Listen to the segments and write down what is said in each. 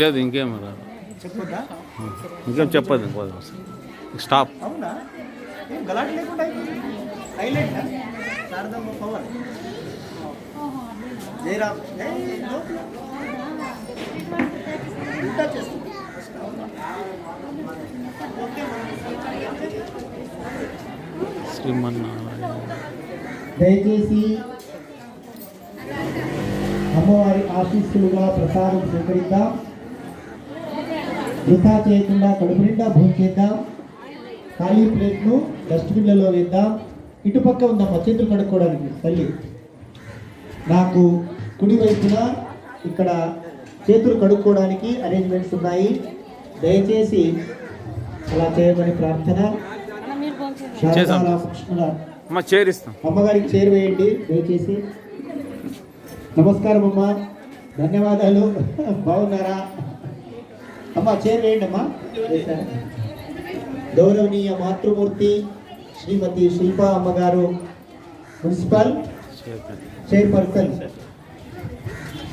లేదు ఇంకేం రాదు ఇంకేం చెప్పదు పోదు. స్టాప్. శ్రీమన్నారాయణ. దయచేసి అమ్మవారి ఆశీస్సులుగా ప్రసాదం స్వీకరిద్దాం. వృధా చేయకుండా కడుపు నిండా భోజనం చేద్దాం. ఖాళీ ప్లేట్ను డస్ట్బిన్లలో వేద్దాం. ఇటుపక్క ఉందమ్మా చేతులు కడుక్కోవడానికి తల్లి. నాకు కుడి వైపున ఇక్కడ చేతులు కడుక్కోవడానికి అరేంజ్మెంట్స్ ఉన్నాయి. దయచేసి అలా చేయమని ప్రార్థన. అమ్మగారికి చేరువేయండి దయచేసి. నమస్కారం అమ్మా ధన్యవాదాలు. బాగున్నారా? అమ్మ చేరువేయండి అమ్మా గౌరవనీయ మాతృమూర్తి శ్రీమతి శిల్పా అమ్మగారు మున్సిపల్ చైర్పర్సన్.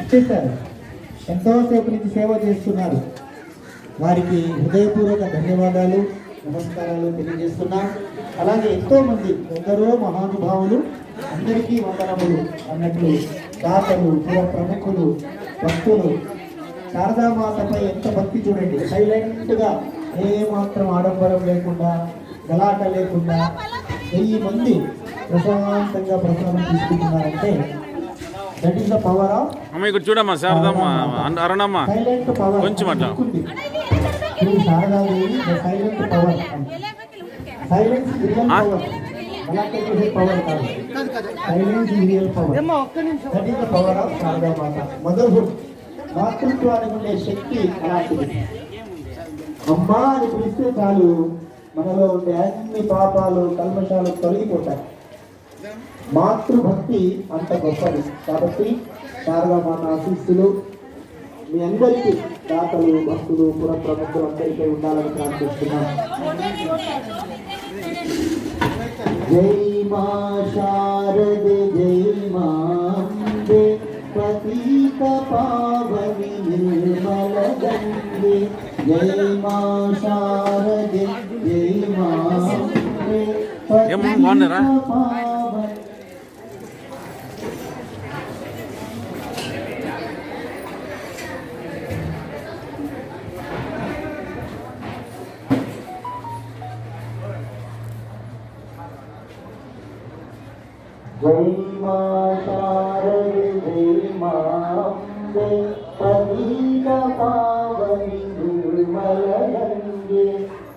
ఇచ్చేసారు ఎంతోసేపు నుంచి సేవ చేస్తున్నారు. వారికి హృదయపూర్వక ధన్యవాదాలు నమస్కారాలు తెలియజేస్తున్నాం. అలాగే ఎంతోమంది ఎందరో మహానుభావులు అందరికీ వందనములు అన్నట్లు దాతలు పుర ప్రముఖులు భక్తులు శారదామాతపై ఎంత భక్తి చూడండి. సైలెంట్గా ఏ మాత్రం ఆడంబరం లేకుండా గలాట లేకుండా వెయ్యి మంది ప్రశాంతంగా ప్రసాదం తీసుకుంటున్నారంటే that is the power of అమ్మ ఇక్కడ చూడమ్మా శారదమ్మ అరుణమ్మ. పవర్ కొంచెం అట్లా. Sri Sharada Devi the silent power silence real ఆ? పవర్ అలాంటి పవర్ కాదు. Silence real power. That is the power of Sharada Mata. Motherhood మాతృత్వానికి ఉండే శక్తి అలాంటిది. అమ్మా అని పిలిస్తే చాలు. మనలో ఉండే అన్ని పాపాలు కల్మషాలు తొలగిపోతాయి. మాతృభక్తి అంత గొప్పది. కాబట్టి శారదా మాత ఆశీస్సులు. మీ అందరికీ దాతలు భక్తులు పుర ప్రముఖులు అందరికీ ఉండాలని ప్రార్థిస్తున్నాం. జై మా శారద జై మాంబే పతిత పావని నిర్మల గంగే జై మా శారద జై మాంబే ఏమ్మా, బాగున్నారా? పతిత పావని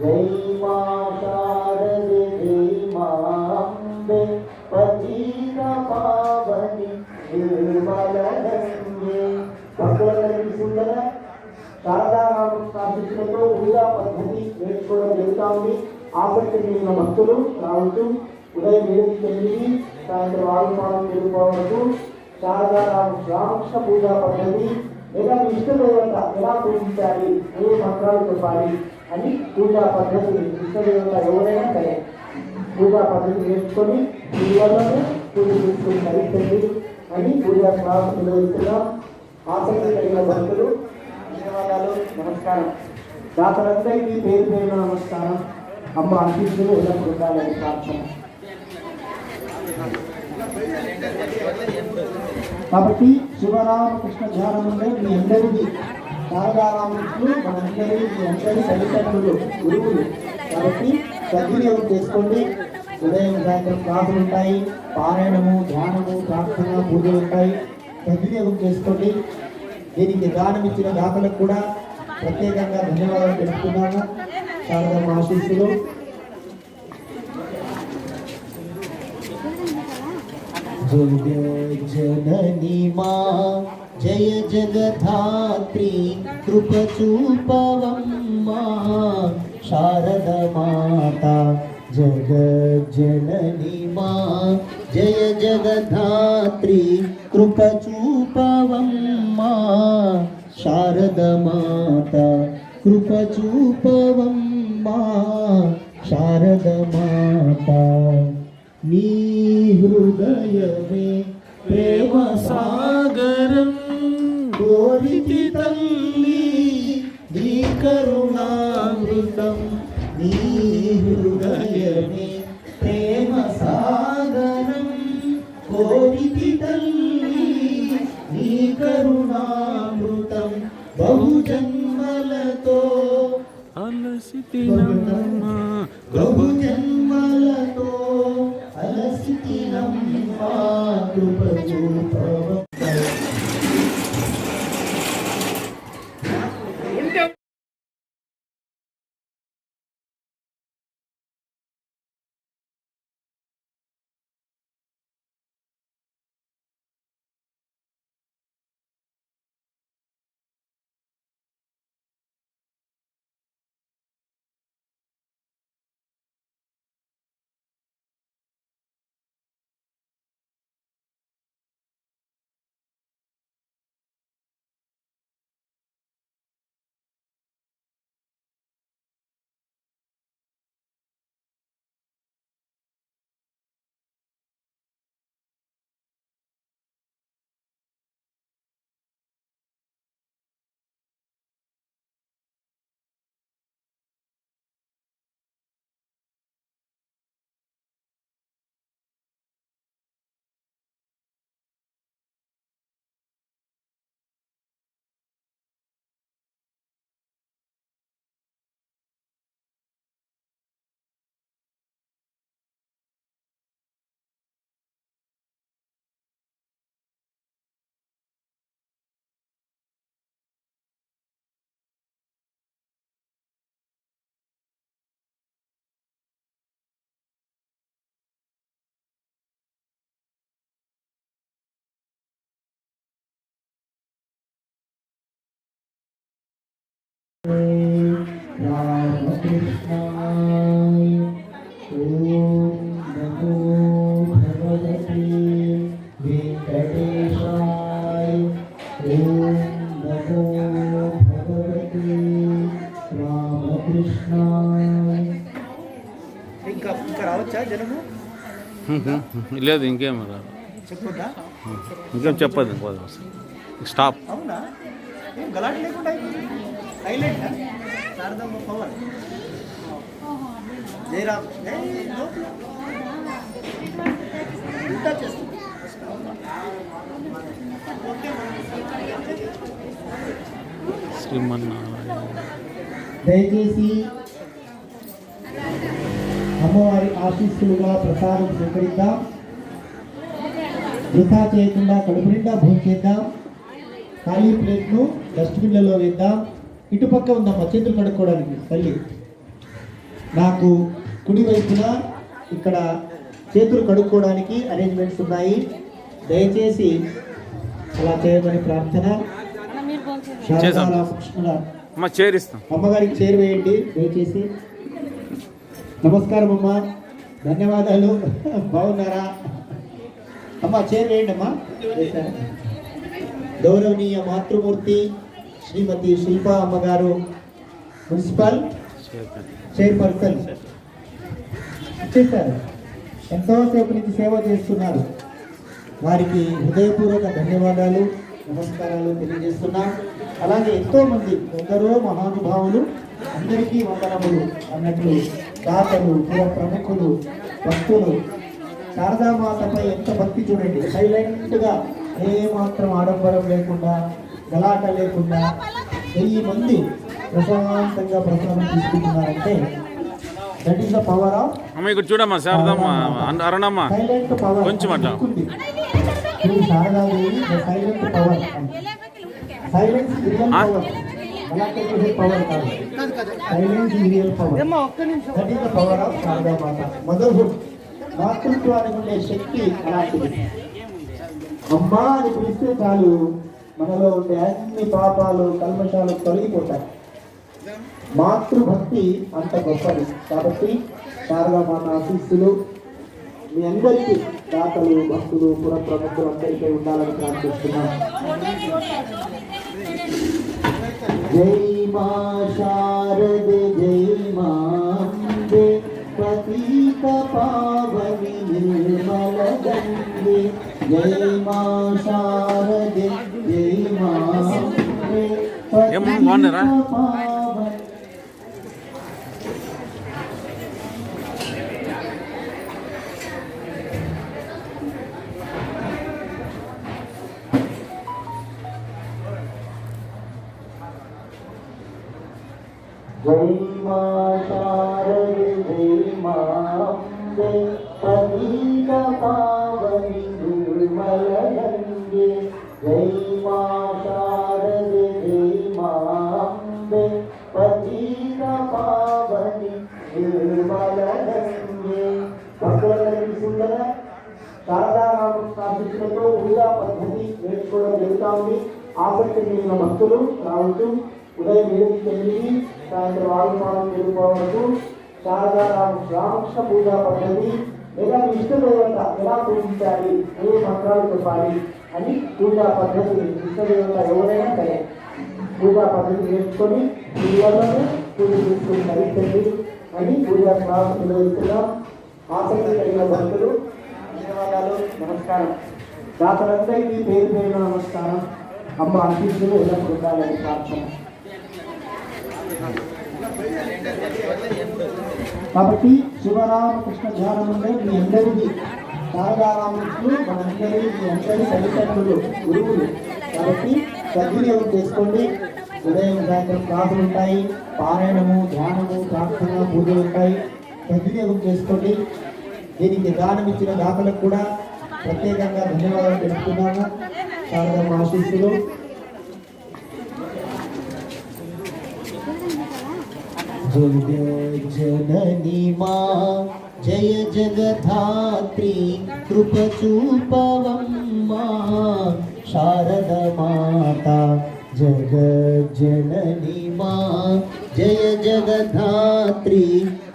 జై మా శారద జై మాంబే పతిత పావని నిర్మల గంగే జై మా భక్తులందరికీ సుందర శారదారామకృష్ణాశిస్తులతో పూజా పద్ధతి నేర్చుకోవడం జరుగుతూ ఉంది ఆసక్తి కలిగిన భక్తులు రావచ్చు ఉదయం ఏడు తొమ్మిది సాయంత్రం ఆరు పాలు తెలుగు శారదా శారదారామ రామకృష్ణ పూజా పద్ధతి. లేదా మీ ఎలా పూజించాలి ఏ మంత్రాలు చెప్పాలి. అని పూజా పద్ధతి ఇష్ట ఎవరైనా సరే పూజా పద్ధతి నేర్చుకొని మీ పూజ చేసుకుని ధరించండి అని పూజా ప్రారంభం నిర్వహిస్తున్నాం ఆసక్తి కలిగిన భక్తులు ధన్యవాదాలు నమస్కారం. దాతలందరికీ పేరు పేరున నమస్కారం. అమ్మ ఆశీస్సులు ఎలా ఉండాలని ప్రార్థన. కాబట్టి శివరామకృష్ణ ధ్యానంలో మీ అందరికీ శారదారామకృష్ణులు మనందరి మీ అందరి తల్లిదండ్రులు గురువులు. కాబట్టి సద్వినియోగం చేసుకోండి. ఉదయం సాయంత్రం క్లాసులు ఉంటాయి పారాయణము ధ్యానము ప్రార్థన పూజలు ఉంటాయి. సద్వినియోగం చేసుకోండి. దీనికి దానం ఇచ్చిన దాతలకు కూడా ప్రత్యేకంగా ధన్యవాదాలు తెలుపుతున్నాము. శారదమ్మ ఆశీస్సులు జయ జనని మా జయ జగధాత్రి కృప చూపవమ్మా శారద మాత జగజ్జనని మా జయ జగధాత్రి కృప చూపవమ్మా ദേവമേ പ്രേമസാഗരം ഗോരിതി തല്ലി നീ കരുണാമൃതം നീ ഹൃദയമേ പ്രേമസാഗരം ഗോരിതി തല്ലി ఇంకా రావచ్చా జనము? లేదు ఇంకేం రాదు. చెప్పొద్దా? ఇంకేం చెప్పదు పోదాం స్టాప్. అవునా? ఏం గలాట్ లేకుండా హైలైట్ శారదమ్మ పవర్ జయరామ్. శ్రీమన్నారాయణ. దయచేసి అమ్మవారి ఆశీస్సులుగా ప్రసాదం స్వీకరిద్దాం. వృధా చేయకుండా కడుపు నిండా భోజనం చేద్దాం. ఖాళీ ప్లేట్ను డస్ట్బిన్లలో వేద్దాం. ఇటుపక్క ఉందమ్మా చేతులు కడుక్కోవడానికి తల్లి. నాకు కుడి వైపున ఇక్కడ చేతులు కడుక్కోవడానికి అరేంజ్మెంట్స్ ఉన్నాయి. దయచేసి అలా చేయమని ప్రార్థన. అమ్మగారికి చేరు వేయండి. దయచేసి. నమస్కారం అమ్మా. ధన్యవాదాలు. బాగున్నారా? అమ్మా చేరు వేయండి అమ్మా గౌరవనీయ మాతృమూర్తి శ్రీమతి శిల్పా అమ్మగారు మున్సిపల్ చైర్పర్సన్. చేశారు. ఎంతోసేపు నుంచి సేవ చేస్తున్నారు. వారికి హృదయపూర్వక ధన్యవాదాలు నమస్కారాలు తెలియజేస్తున్నాం. అలాగే ఎంతోమంది ఎందరో మహానుభావులు అందరికీ వందనములు అన్నట్లు దాతలు పుర ప్రముఖులు భక్తులు శారదామాతపై ఎంత భక్తి చూడండి. సైలెంట్గా ఏ మాత్రం ఆడంబరం లేకుండా గలాట లేకుండా వెయ్యి మంది ప్రశాంతంగా ప్రసాదం తీసుకుంటున్నారంటే that is the power of అమ్మ ఇక్కడ చూడమ్మా శారదమ్మ అరుణమ్మ. సైలెంట్ పవర్ కొంచెం అట్లా. శ్రీ శారదాదేవి సైలెంట్ పవర్ ఆ? పవర్ అలాంటి పవర్ కాదు. సైలెన్స్ రియల్ పవర్ ఏమ్మా ఒక్క నిమిషం. That is the power of Sharada Mata motherhood మాతృత్వానికి ఉండే శక్తి అలాంటిది. అమ్మా అని పిలిస్తే చాలు మనలో ఉండే అన్ని పాపాలు కల్మషాలు తొలగిపోతాయి. మాతృభక్తి అంత గొప్పది. కాబట్టి శారదా మాత ఆశీస్సులు. మీ అందరికీ దాతలు భక్తులు పుర ప్రముఖులు అందరికీ ఉండాలని ప్రార్థిస్తున్నాం. जय मा शारद जय माम्बे पतितपावनि निर्मलगङ्गे जय मा शारद जय माम्बे पतितपावनि పతిత పావని నిర్మలనందే భక్తుల కనిపిస్తుంది కదా శారదారామకృష్ణాభిషేకంతో పూజా పద్ధతి నేర్చుకోవడం జరుగుతా ఉంది. ఆసక్తి కలిగిన భక్తులు రావచ్చు. ఉదయం ఏడుకి ఎనిమిది సాయంత్రం ఆరు పాలన వెళ్ళిపోవచ్చు శారదారామ రామకృష్ణ పూజా పద్ధతి. లేదా మీ ఇష్టదేవత ఎలా పూజించాలి ఏ మంత్రాలు చెప్పాలి. అని పూజా పద్ధతి. ఇష్టదేవత ఎవరైనా సరే. పూజా పద్ధతి నేర్చుకొని మీ పూజ చేసుకుని ధరించండి అని పూజా క్లాస్ నిర్వహిస్తున్నాం. ఆసక్తి కలిగిన భక్తులు ధన్యవాదాలు నమస్కారం. దాతలందరికీ పేరు పేరు నమస్కారం. అమ్మ అతిథులు ఎలా ఉండాలని ప్రార్థన. కాబట్టి శివరామకృష్ణ ధ్యానం ఉండే మీ అందరికీ శారదారామకృష్ణులు మనందరి మీ అందరి తల్లిదండ్రులు గురువులు. కాబట్టి సద్వినియోగం చేసుకోండి. ఉదయం సాయంత్రం క్లాసులు ఉంటాయి. పారాయణము ధ్యానము ప్రార్థన పూజలు ఉంటాయి. సద్వినియోగం చేసుకోండి. దీనికి దానం ఇచ్చిన దాతలకు కూడా ప్రత్యేకంగా ధన్యవాదాలు తెలుపుతున్నాము. చాలా ఆశీస్సులు జనని జయ జగధాత్రి కృపచూపవమ్మా शारदमाता जगज्जननी मा जय जगधात्री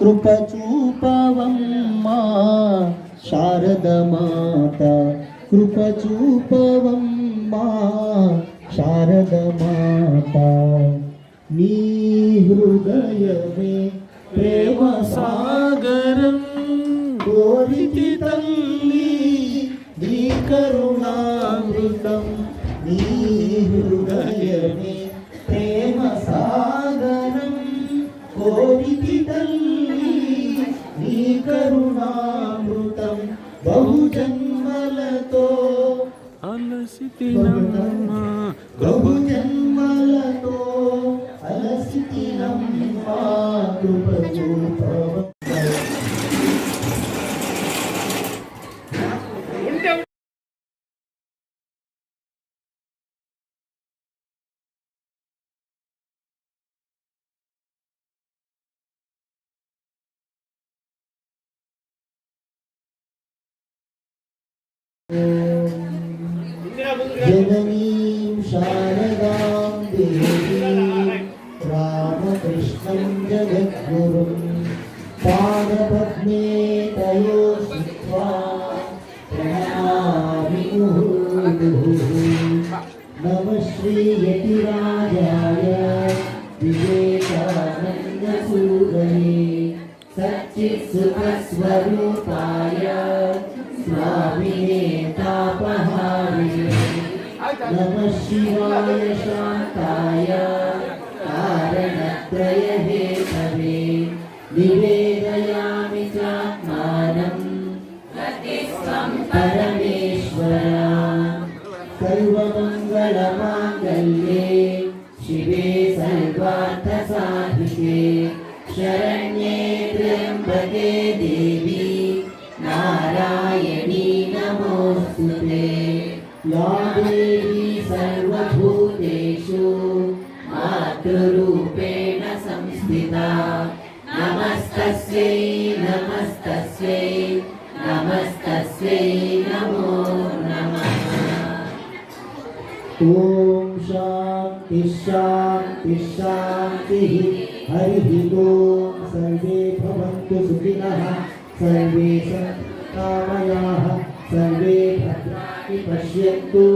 कृपचूपवम्मा शारदमाता कृपचूपवम्मा शारदमाता नी हृदयमे प्रेमसागरं गोरिति तल्ली नी करुण నీ నీ హృదయమే ప్రేమ సాగరం కోరికి తల్లి నీ కరుణామృతం బహుజన్మలతో అలసి ప్రభు Sarvapatme नमस्तस्यै नमस्तस्यै नमो नमः। ॐ शान्ति सर्वे भवन्तु सुखिनः। सर्वे सन्तामयाः सर्वे भद्राणि पश्यन्तु।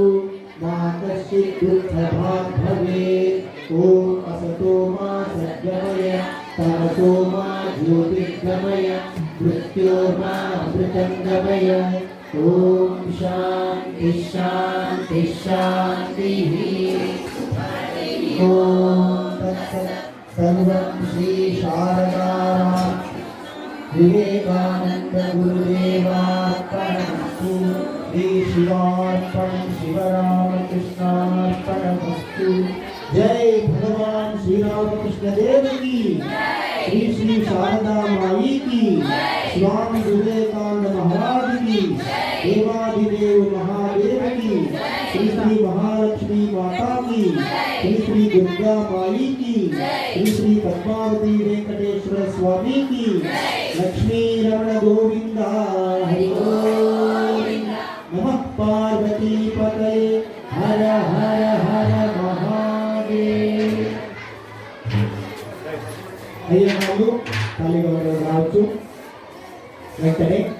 मा कश्चित् दुःखभाग् भवेत्। ॐ असतो मा सद्गमय तमसो मा ज्योतिर्गमय मृत्योर्मामृतङ्गमय। ॐ शान्ति शान्ति, शान्तिः। ॐ सर्वं श्रीशारदा विवेकानन्दगुरुदेवार्पणमस्तु श्रीशिवार्पणं शिवरामकृष्णार्पणमस्तु जय भगवान् श्रीरामकृष्णदेव श्री शारदा माई की, स्वामी विवेकानंद महाराज की, देवाधिदेव महादेव की, श्री श्री महालक्ष्मी माता की, श्री श्री दुर्गा माई की, श्री श्री पद्मावती Aí também